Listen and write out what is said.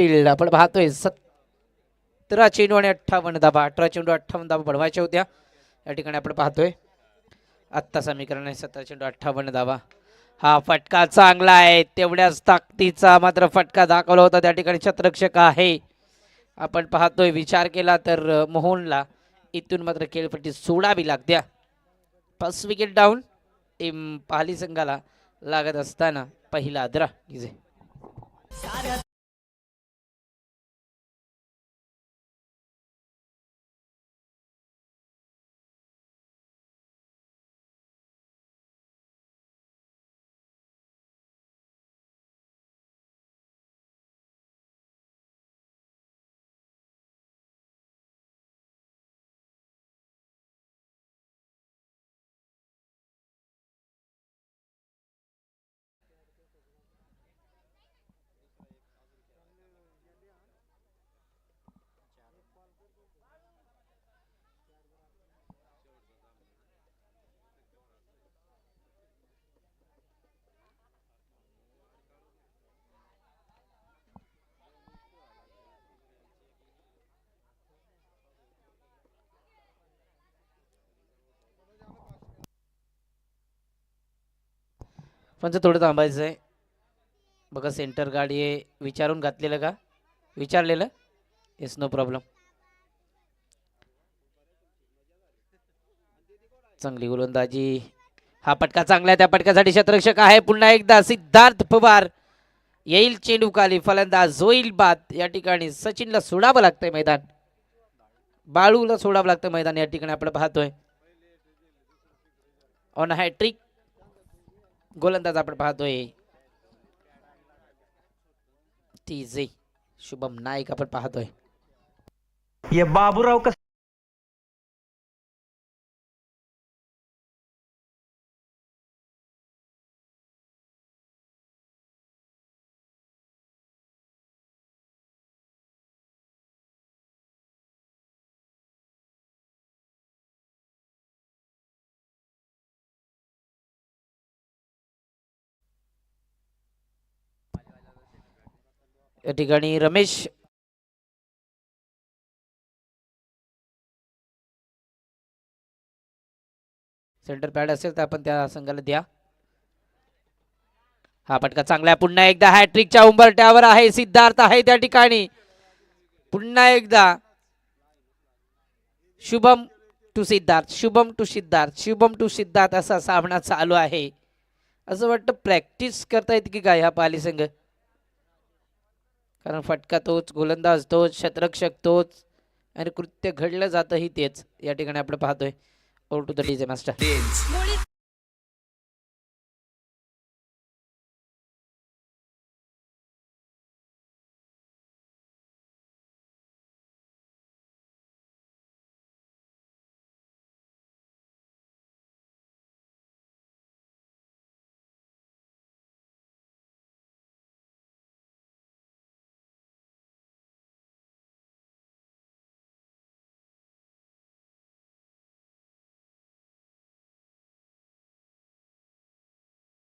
Field आपण पाहतोय सतरा चेंडू आणि अठ्ठावन्न धाबा. अठरा चेंडू अठ्ठावन्न धाबा बनवायच्या होत्या. या ठिकाणी आपण पाहतोय आत्ता समीकरण आहे सतरा चेंडू अठ्ठावन्न धाबा. हा फटका चांगला आहे. तेवढ्याच ताकदीचा मात्र फटका दाखवला होता. त्या ठिकाणी छत्रक्षक आहे. आपण पाहतोय विचार केला तर मोहनला इथून मात्र खेळपट्टी सोडावी लागत्या first wicket down team Pali संघाला लागत असताना पहिला आदरा. इजे पण थोडं थांबायचं आहे बघा सेंटर गाडी आहे. विचारून घातलेलं का? विचारलेलं? येस नो प्रॉब्लेम चांगली गोलंदाजी. हा पटका चांगला आहे. त्या पटकासाठी शतरक्षक आहे. पुन्हा एकदा सिद्धार्थ पवार. येईल चेंडू काली फलंदाज होईल बाद. या ठिकाणी सचिनला सोडावं लागतंय मैदान. बाळूला सोडावं लागतं मैदान. या ठिकाणी आपण पाहतोय. ऑन हॅट्रिक गोलंदाज आपण पाहतोय. टी जे शुभम नाईक आपण पाहतोय. ये बाबूराव कस या ठिकाणी रमेश सेंटर पॅड असेल तर आपण त्या संघाला द्या. हा पटका चांगला आहे. पुन्हा एकदा हॅट्रिकच्या उंबरट्यावर आहे. सिद्धार्थ आहे त्या ठिकाणी. पुन्हा एकदा Shubham to Siddharth Shubham to Siddharth Shubham to Siddharth असा सामना चालू आहे. असं वाटतं प्रॅक्टिस करता येते की काय हा पाली संघ? कारण फटका तोच गोलंदाज तोच शतरक्षक तोच. आणि कृत्य घडलं जातंही तेच. या ठिकाणी आपण पाहतोय. Over to the DJ master